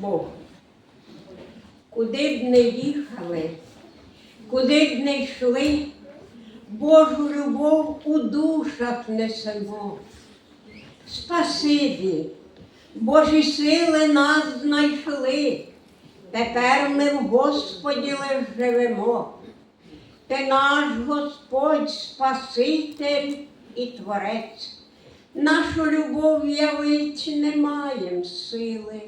Бог. Куди б не їхали, куди б не йшли, Божу любов у душах несемо. Спасибі, Божі сили нас знайшли. Тепер ми в Господі лиш живемо. Ти наш Господь, Спаситель і Творець. Нашу любов явить не маєм сили.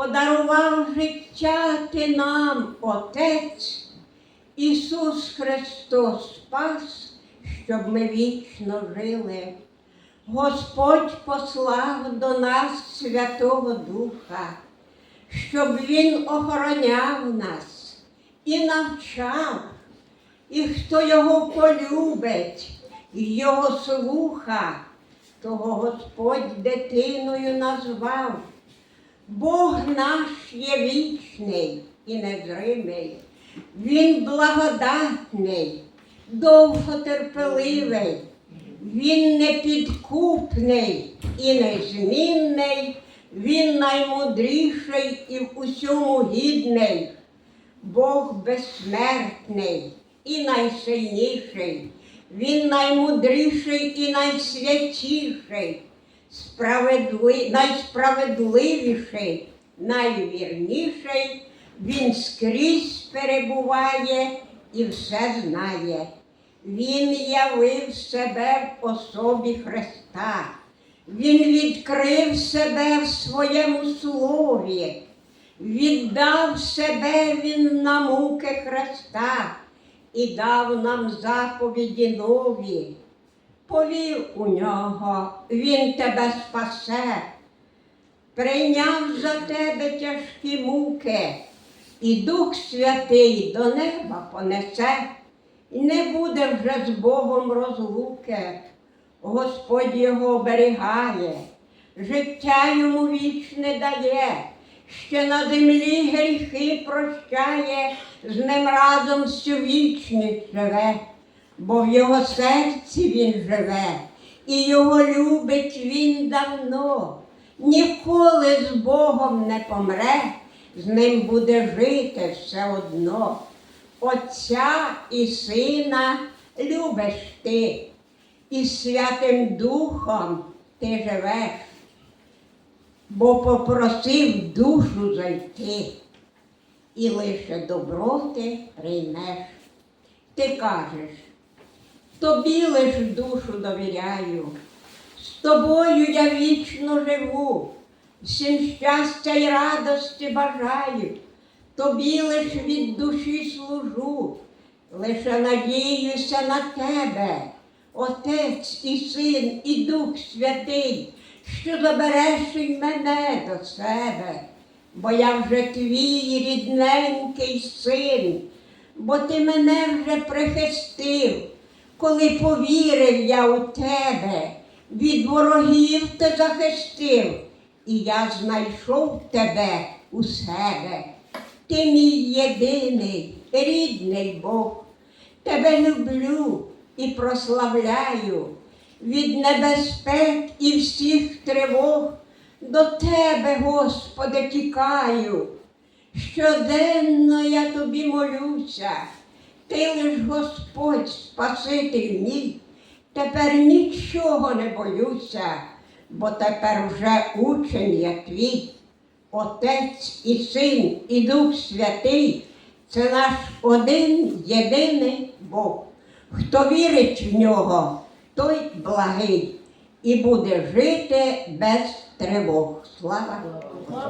Подарував життя ти нам, Отець, Ісус Христос спас, щоб ми вічно жили. Господь послав до нас Святого Духа, щоб Він охороняв нас і навчав, і хто його полюбить, його слуха, того Господь дитиною назвав. Бог наш є вічний і незримий, Він благодатний, довготерпеливий, Він непідкупний і незмінний, Він наймудріший і в усьому гідний, Бог безсмертний і найсильніший, Він наймудріший і найсвятіший справедли... найсправедливіший, найвірніший, він скрізь перебуває і все знає. Він явив себе в особі Христа. Він відкрив себе в своєму слові, віддав себе Він на муки Христа і дав нам заповіді нові. Повір у нього, він тебе спасе, прийняв за тебе тяжкі муки, і Дух Святий до неба понесе, і не буде вже з Богом розлуки. Господь його оберігає, життя йому вічне дає, ще на землі гріхи прощає, з ним разом всю вічність живе бо в його серці він живе, і його любить він давно. Ніколи з Богом не помре, з ним буде жити все одно. Отця і сина любиш ти, і Святим Духом ти живеш, бо попросив душу зайти, і лише добро ти приймеш. Ти кажеш, тобі лиш душу довіряю, з тобою я вічно живу, всім щастя й радості бажаю, тобі лиш від душі служу, лише надіюся на тебе, Отець і Син, і Дух Святий, що забереш і мене до себе, бо я вже твій рідненький син, бо ти мене вже прихистив коли повірив я у тебе, від ворогів ти захистив, і я знайшов тебе у себе. Ти мій єдиний, рідний Бог, тебе люблю і прославляю від небезпек і всіх тривог. До тебе, Господи, тікаю. Щоденно я тобі молюся. Ти лиш Господь Спаситель мій, тепер нічого не боюся, бо тепер вже учень я твій, Отець і Син, і Дух Святий це наш один єдиний Бог. Хто вірить в нього, той благий і буде жити без тривог. Слава Богу!